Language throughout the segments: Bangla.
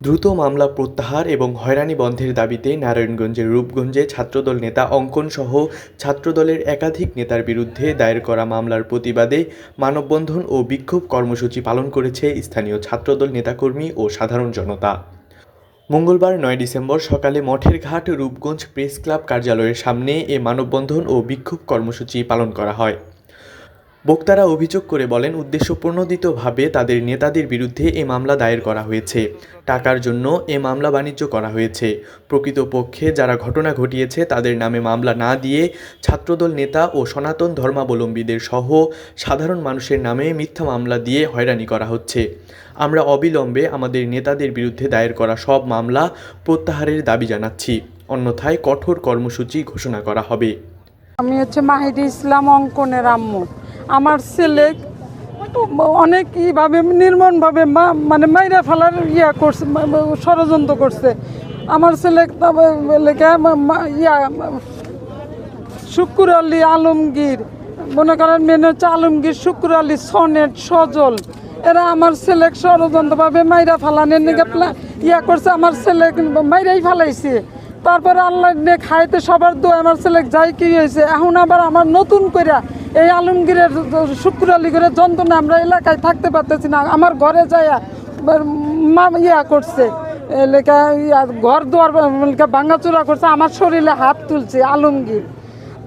দ্রুত মামলা প্রত্যাহার এবং হয়রানি বন্ধের দাবিতে নারায়ণগঞ্জের রূপগঞ্জে ছাত্রদল নেতা অঙ্কনসহ ছাত্রদলের একাধিক নেতার বিরুদ্ধে দায়ের করা মামলার প্রতিবাদে মানববন্ধন ও বিক্ষোভ কর্মসূচি পালন করেছে স্থানীয় ছাত্রদল নেতাকর্মী ও সাধারণ জনতা। মঙ্গলবার নয় ডিসেম্বর সকালে মঠের ঘাট রূপগঞ্জ প্রেস ক্লাব কার্যালয়ের সামনে এ মানববন্ধন ও বিক্ষোভ কর্মসূচি পালন করা হয়। বক্তারা অভিযোগ করে বলেন, উদ্দেশ্যপ্রণোদিতভাবে তাদের নেতাদের বিরুদ্ধে এ মামলা দায়ের করা হয়েছে। টাকার জন্য এ মামলা বাণিজ্য করা হয়েছে। প্রকৃতপক্ষে যারা ঘটনা ঘটিয়েছে, তাদের নামে মামলা না দিয়ে ছাত্রদল নেতা ও সনাতন ধর্মাবলম্বীদের সহ সাধারণ মানুষের নামে মিথ্যা মামলা দিয়ে হয়রানি করা হচ্ছে। আমরা অবিলম্বে আমাদের নেতাদের বিরুদ্ধে দায়ের করা সব মামলা প্রত্যাহারের দাবি জানাচ্ছি। অন্যথায় কঠোর কর্মসূচি ঘোষণা করা হবে। আমি হচ্ছে মাহিদি ইসলাম অঙ্কনের আম্মু। আমার ছেলে অনেক ইভাবে নির্মমভাবে মানে মাইরা ফেলার ইয়া করছে ষড়যন্ত্র করছে। আমার ছেলে ইয়া শুক্র আলী আলমগীর, মনে করেন মেন হচ্ছে আলমগীর, শুক্র আলী সনেট, সজল, এরা আমার ছেলে ষড়যন্ত্রভাবে মাইরা ফালানের নিকে ইয়া করছে, আমার ছেলে মাইরাই ফালাইছে। তারপরে আল্লাহ খাইতে সবার দোয়া, আমার ছেলে যাই কি হয়েছে। এখন আবার আমার নতুন করে এই আলমগীরের শুক্র আলী করে যন্ত্রণা, আমরা এলাকায় থাকতে পারতেছি না। আমার ঘরে যাইয়া মা ইয়া করছে এলাকা ইয়া ঘর দুয়ার ভাঙাচোরা করছে, আমার শরীরে হাত তুলছে আলমগীর।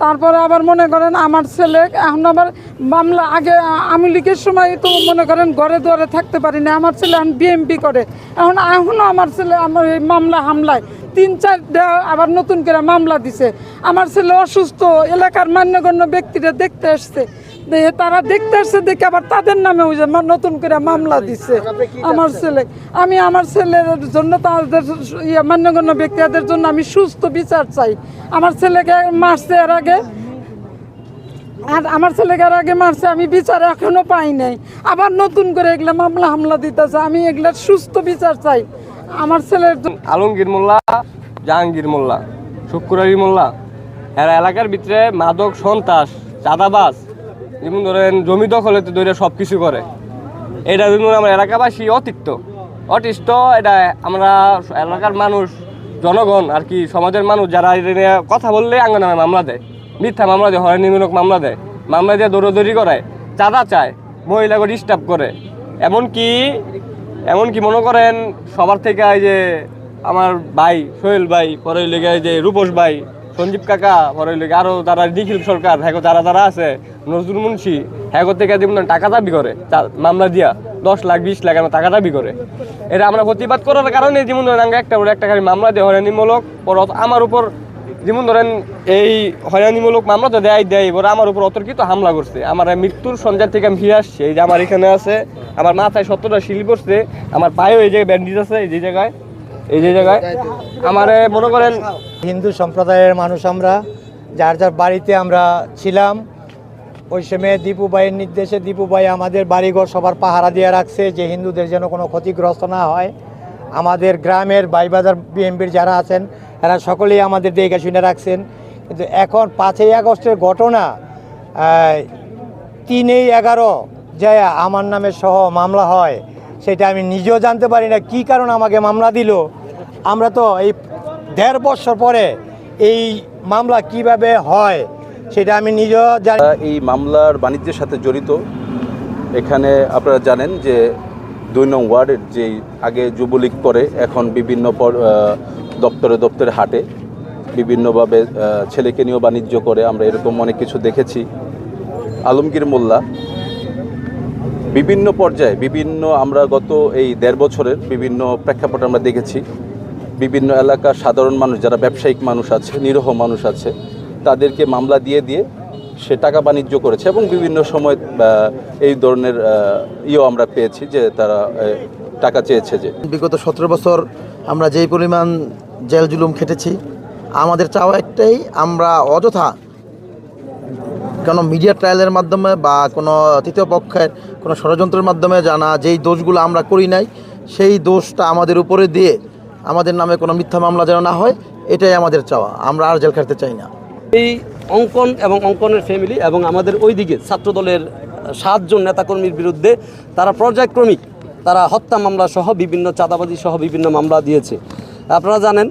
তারপরে আবার মনে করেন আমার ছেলে, এখন আবার মামলা আগে আমি লীগের সময় তো মনে করেন ঘরে দুয়ারে থাকতে পারি না। আমার ছেলে এখন বিএমপি করে। এখন এখনও আমার ছেলে আমার এই মামলা হামলায় তিন চারটা আবার নতুন করে মামলা দিছে। আমার ছেলে অসুস্থ এলাকার মান্যগণ্য ব্যক্তিরা দেখতে আসছে। তারা দেখতে আসছে দেখে আবার তাদের নামে ওই যে নতুন করে মামলা দিছে। আমার ছেলে আমি আমার ছেলের জন্য তাদের ইয়ে মান্যগণ্য ব্যক্তিদের জন্য আমি সুস্থ বিচার চাই। আমার ছেলেকে মারছে এর আগে। আর আমার ছেলেকে আগে মারছে আমি বিচার এখনও পাই নাই। আবার নতুন করে এগুলা মামলা হামলা দিতেছে আমি এগুলার সুস্থ বিচার চাই। আমার জন্য আলমগীর মোল্লা, জাহাঙ্গীর মোল্লা শুক্রারি মোল্লা। এরা এলাকার ভিতরে মাদক, সন্ত্রাস চাঁদাবাস যেমন ধরেন জমি দখলেতে ধরে সব কিছু করে। এটা যেমন আমার এলাকাবাসী অতিক্ত অতিষ্ঠ, এটা আমরা এলাকার মানুষ, জনগণ আর কি, সমাজের মানুষ, যারা কথা বললে আঙ্গ নামে মামলা দেয়। মিথ্যা মামলা দেয়, হয়রানিমূলক মামলা দেয়। মামলা দিয়ে দৌড়দৌড়ি করায় চাঁদা চায় মহিলাকে ডিস্টার্ব করে। এমনকি এমনকি মনে করেন সবার থেকে এই যে আমার ভাই, সোহেল ভাই, পরে লেগে যে রূপস ভাই, সঞ্জীব কাকা, পরে লেগে আরও যারা নিখিল সরকার হ্যাঁ যারা যারা আছে, নজরুল মুন্সি হ্যাঁ থেকে যেমন টাকা দাবি করে মামলা দিয়া দশ লাখ, বিশ লাখ আমার টাকা দাবি করে। এটা আমরা প্রতিবাদ করার কারণে যেমন একটা একটা খালি মামলা দিয়ে হয়রানিমূলক পর আমার উপর যেমন ধরেন এই হয়রানিমূলক মামলা তো দেয় দেয় এবার আমার উপর অতর্কিত হামলা করছে। আমার মৃত্যুর সঞ্জার থেকে আমি ফিরে আসছি। এই যে আমার এখানে আছে, আমার মাথায় সত্তরটা শিল পড়ছে, আমার পায়েও এই জায়গায় ব্যান্ডেজ আছে, এই যে জায়গায়, এই যে জায়গায়। আমার মনে করেন হিন্দু সম্প্রদায়ের মানুষ আমরা, যার যার বাড়িতে আমরা ছিলাম, ওই সময় দীপু ভাইয়ের নির্দেশে দীপু ভাই আমাদের বাড়িঘর সবার পাহারা দিয়ে রাখছে, যে হিন্দুদের যেন কোনো ক্ষতিগ্রস্ত না হয়। আমাদের গ্রামের বাইবাজার বিএমপির যারা আছেন এরা সকলেই আমাদের দেখে শুনে রাখছেন। কিন্তু এখন পাঁচই আগস্টের ঘটনা তিনই এগারো যে আমার নামে সহ মামলা হয়, সেটা আমি নিজেও জানতে পারি না। কী কারণ আমাকে মামলা দিল? আমরা তো এই দেড় বছর পরে এই মামলা কীভাবে হয়, সেটা আমি নিজেও জানি এই মামলার বাণিজ্যের সাথে জড়িত। এখানে আপনারা জানেন যে দুই নং ওয়ার্ডের যে আগে যুবলীগ করে, এখন বিভিন্ন পর- দপ্তরে দপ্তরে হাটে। বিভিন্নভাবে ছেলেকে নিয়েও বাণিজ্য করে। আমরা এরকম অনেক কিছু দেখেছি। আলমগীর মোল্লা। বিভিন্ন পর্যায়ে, বিভিন্ন আমরা গত এই দেড় বছরের বিভিন্ন প্রেক্ষাপট আমরা দেখেছি। বিভিন্ন এলাকার সাধারণ মানুষ, যারা ব্যবসায়িক মানুষ আছে, নিরহ মানুষ আছে, তাদেরকে মামলা দিয়ে দিয়ে সে টাকা বাণিজ্য করেছে এবং বিভিন্ন সময় এই ধরনের ইয়েও আমরা পেয়েছি যে তারা টাকা চেয়েছে যে। বিগত সতেরো বছর আমরা যেই পরিমাণ জেল জুলুম খেটেছি। আমাদের চাওয়া একটাই, আমরা অযথা কোনো মিডিয়া ট্রায়ালের মাধ্যমে বা কোনো তৃতীয় পক্ষের কোনো ষড়যন্ত্রের মাধ্যমে জানা যেই দোষগুলো আমরা করি নাই, সেই দোষটা আমাদের উপরে দিয়ে আমাদের নামে কোনো মিথ্যা মামলা যেন না হয়, এটাই আমাদের চাওয়া। আমরা আর জেল খাটতে চাই না। এই অঙ্কন এবং অঙ্কনের ফ্যামিলি এবং আমাদের ওইদিকে ছাত্রদলের সাতজন নেতাকর্মীর বিরুদ্ধে তারা পর্যায়ক্রমিক তারা হত্যা মামলা সহ বিভিন্ন চাঁদাবাজি সহ বিভিন্ন মামলা দিয়েছে। আপনারা জানেন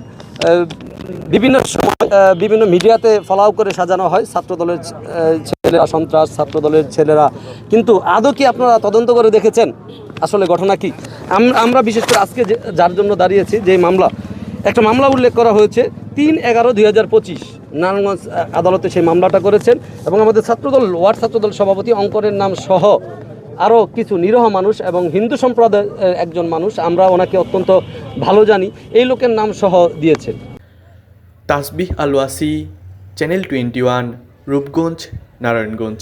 বিভিন্ন সময় বিভিন্ন মিডিয়াতে ফলাও করে সাজানো হয় ছাত্রদলের ছেলেরা সন্ত্রাস, ছাত্রদলের ছেলেরা। কিন্তু আদৌ কি আপনারা তদন্ত করে দেখেছেন? আসলে ঘটনা কি? আম- আমরা বিশেষ করে আজকে যার জন্য দাঁড়িয়েছি, যে মামলা, একটা মামলা উল্লেখ করা হয়েছে তিন এগারো দুই হাজার পঁচিশ নারায়ণগঞ্জ আদালতে সেই মামলাটা করেছেন এবং আমাদের ছাত্রদল, ওয়ার্ড ছাত্রদল সভাপতি অঙ্কনের নাম সহ আরও কিছু নিরহ মানুষ এবং হিন্দু সম্প্রদায়ের একজন মানুষ, আমরা ওনাকে অত্যন্ত ভালো জানি। এই লোকের নাম সহ দিয়েছে। Tasbih Alwasi, channel twenty one, Rupganj, Narayanganj.